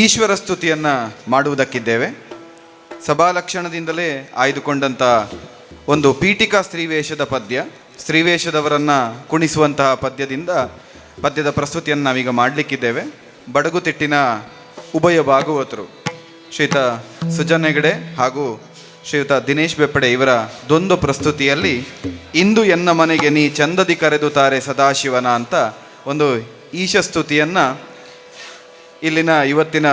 ಈಶ್ವರ ಸ್ತುತಿಯನ್ನು ಮಾಡುವುದಕ್ಕಿದ್ದೇವೆ. ಸಭಾಲಕ್ಷಣದಿಂದಲೇ ಆಯ್ದುಕೊಂಡಂಥ ಒಂದು ಪೀಠಿಕಾ ಸ್ತ್ರೀವೇಷದ ಪದ್ಯ, ಸ್ತ್ರೀವೇಷದವರನ್ನು ಕುಣಿಸುವಂತಹ ಪದ್ಯದಿಂದ ಪದ್ಯದ ಪ್ರಸ್ತುತಿಯನ್ನು ನಾವೀಗ ಮಾಡಲಿಕ್ಕಿದ್ದೇವೆ. ಬಡಗುತಿಟ್ಟಿನ ಉಭಯ ಭಾಗವತರು, ಶ್ರೀಯುತ ಸುಜನ್ ಹೆಗಡೆ ಹಾಗೂ ಶ್ರೀಯುತ ದಿನೇಶ್ ಬೆಪ್ಪಡೆ ಇವರ ದೊಂದು ಪ್ರಸ್ತುತಿಯಲ್ಲಿ ಇಂದು ಎನ್ನ ಮನೆಗೆ ನೀ ಚಂದದಿ ಕರೆದು ತಾರೆ ಸದಾಶಿವನ ಅಂತ ಒಂದು ಈಶಸ್ತುತಿಯನ್ನು ಇಲ್ಲಿನ ಇವತ್ತಿನ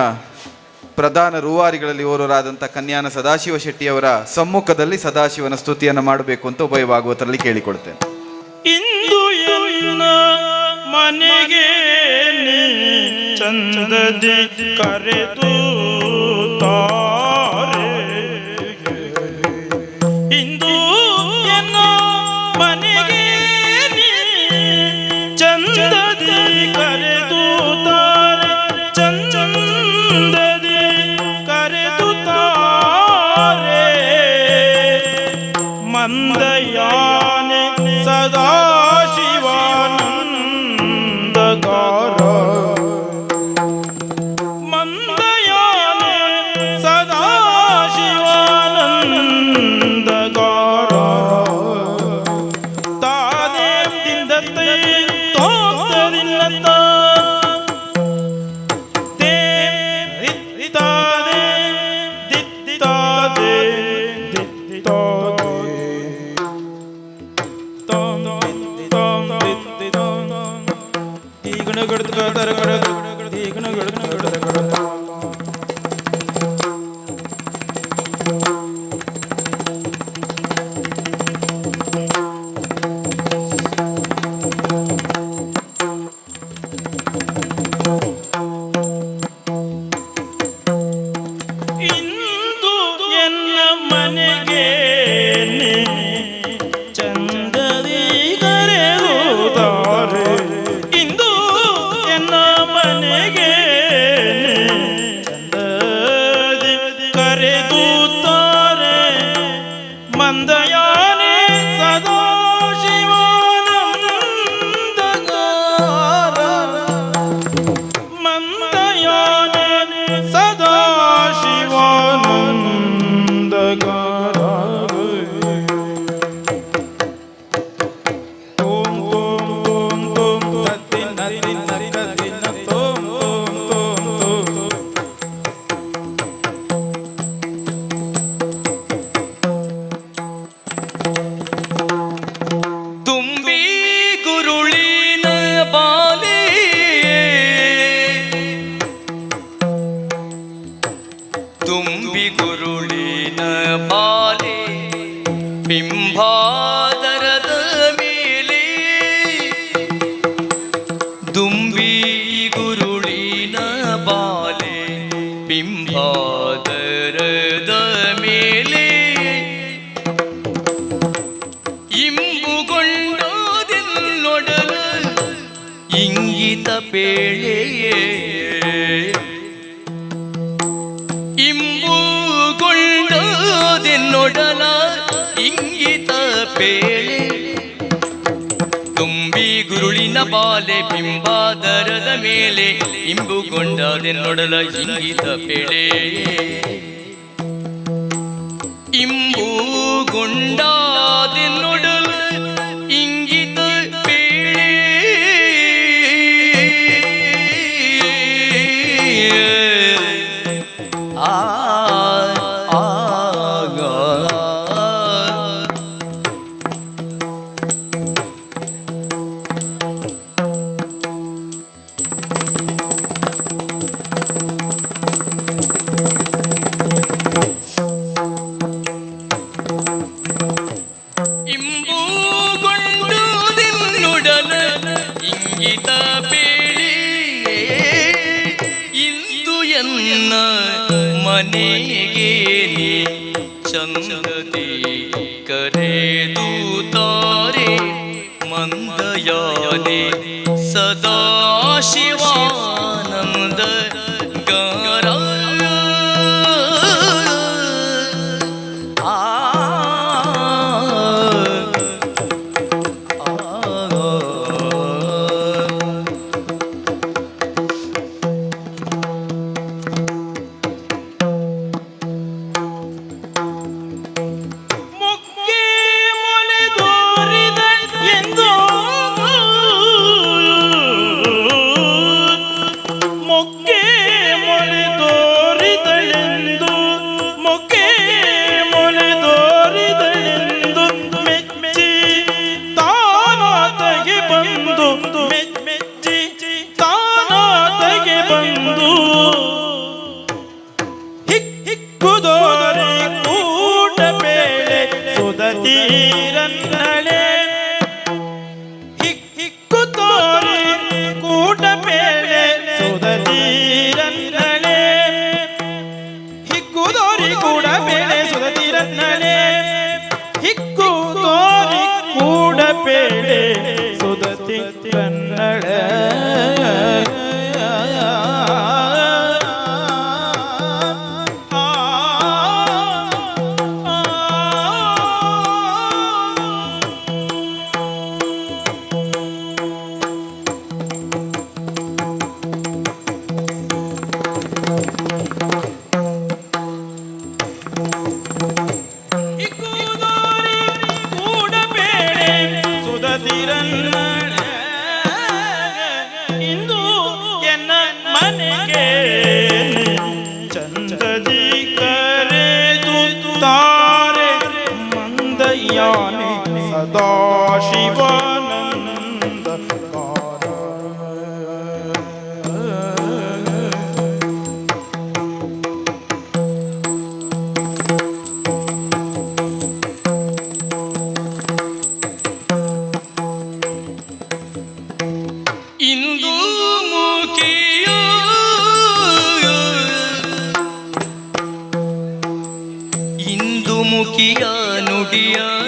ಪ್ರಧಾನ ರೂವಾರಿಗಳಲ್ಲಿ ಓರ್ವರಾದಂಥ ಕನ್ಯಾನ ಸದಾಶಿವ ಶೆಟ್ಟಿಯವರ ಸಮ್ಮುಖದಲ್ಲಿ ಸದಾಶಿವನ ಸ್ತುತಿಯನ್ನು ಮಾಡಬೇಕು ಅಂತ ಉಭಯ ಭಾಗವತರಲ್ಲಿ ಕೇಳಿಕೊಡ್ತೇನೆ ಇಂದು ಮನೆಗೆ ಕರೆದು தந்தை ತುಂಬಿ ಗುರುಳಿನ ಬಾಲೆ ಬಿಂಬಾದರದ ಮೇಲೆ ಇಂಬುಗೊಂಡೋದೆಲ್ಲೊಡಲ ಇಂಗಿತ ಪೇಳೆಯೇ ಇಂಬುಗೊಂಡೋದೆನ್ನೊಡಲ ಇಂಗಿತ ಪೇಳೆ ತುಂಬಿ ಗುರುಳಿನ ಬಾಲೆ ಬಿಂಬಾದರದ ಮೇಲೆ ಇಂಬುಗೊಂಡದೆನ್ನೊಡಲ ಇಂಗಿತ ಇಂಬುಗೊಂಡಾದೆ ಇಂಬುಗೊಂಡದೆನ್ನೊಡಲ रे मन्दयाने सदा शिव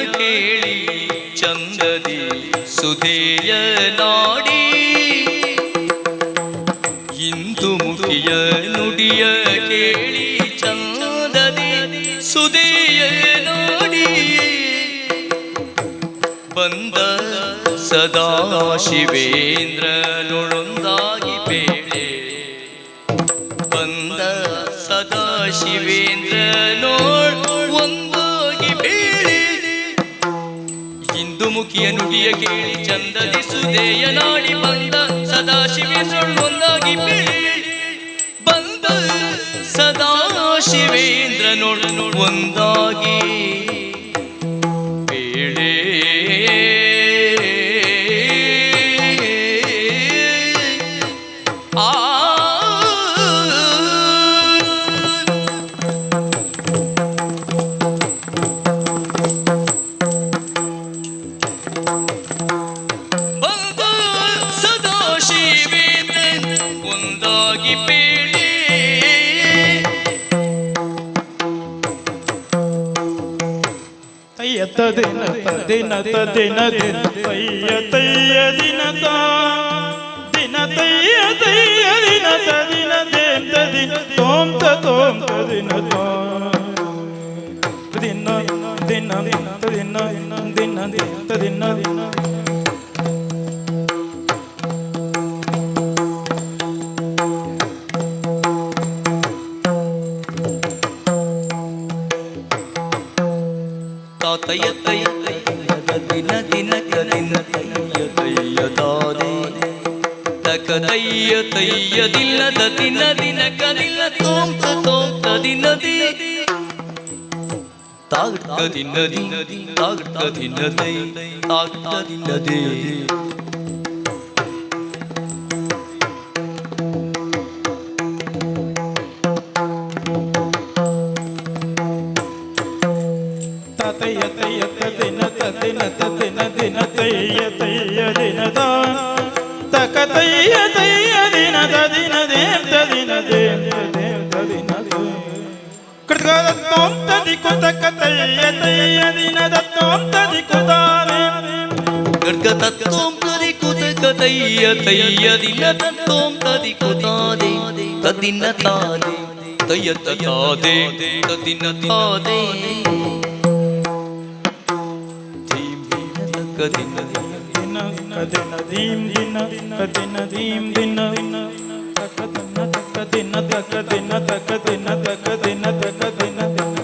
ಕೇಳಿ ಚಂದದಿ ಸುಧೇಯ ನಾಡಿ. ಇಂದು ಮುಖಿಯ ನುಡಿಯ ಕೇಳಿ ಚಂದದಿ ಸುಧೇಯ ನಾಡಿ. ಬಂದ ಸದಾ ಶಿವೇಂದ್ರನೊಳೊಂದಾಗಿ ಬೇಳೆ. ಬಂದ ಸದಾ ಶಿವೇಂದ್ರನೋಳ್ ಮುಖಿಯ ನುಡಿಯ ಕೇಳಿ ಚಂದದಿ ಸುದೆಯ ನಾಡಿ ಬಂದ ಸದಾ ಒಂದಾಗಿ ಬೇಳೆ. ಬಂದ ಸದಾ ತಯ್ಯ ತದಿನ ತದಿನ ತದಿನ ದಿನ ತಯ್ಯ ತಯ್ಯ ದಿನ ತಾ ದಿನ ತಯ್ಯ ತಯ್ಯ ದಿನ ತದಿನ ದೇಂ ತದಿನ ತೋಂ ತ ತೋಂ ತದಿನ ತಾ ದಿನ ದಿನ ದಿನ ತಯ್ಯ ತಯ್ಯ ದಾದೆ ತಕ ತಯ್ಯ ತಯ್ಯ ದಿನ ದಿನ ದಿನ ಕದಿನ ತೋಂ ತ ತೋಂ ತ ದಿನ ತೈ ತಾಗ್ತ ದಿನ ತಯ್ಯ ತಯ್ಯ ದಿನ ತಾ ತಕ ತಯ್ಯ ತಯ್ಯ ದಿನ ತದಿನ ದೇಂ ತದಿನ ದೇಂ ತದೇಂ ತದಿನ ಕೃತಕದ ತೋಂ ತದಿ ಕುತಕ ತಯ್ಯ ತಯ್ಯ ದಿನ ತೋಂ ತದಿ ಕುತಾನೆ ಗರ್ಗತ ತೋಂ ತದಿ ಕುತ ಕತಯ್ಯ ತಯ್ಯ ದಿನ ತೋಂ ತದಿ ಕುತಾದೆ ತದಿನ ತಾದೆ ತಯ್ಯ ತಾದೆ ತದಿನ ತಾದೆ ಧೀಂ ದಿನ ಕದಿನ ದಿನ ಕದಿನ ದೀಂ ದಿನ ಕದಿನ ದೀಂ ದಿನ ತಕ ದಿನ ತಕ ದಿನ ತಕ ದಿನ ತಕ ದಿನ ತಕ ದಿನ ತಕ ದಿನ ದಿನ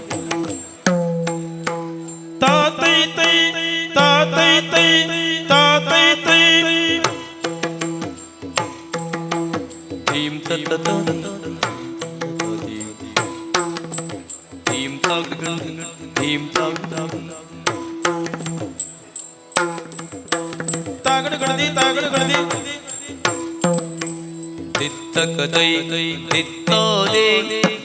ತಾತೈ ತೈ ತಾತೈ ತೈ ತಾತೈ ತೈ ಧೀಂ ತತ ಧೀಂ ತಾಗ್ ಧೀಂ ತಾಗ್ ਤਾਗੜ ਗੜਦੀ ਤਾਗੜ ਗੜਦੀ ਦਿੱਤਕ ਦਈ ਦਿੱਤੋ ਦੇ।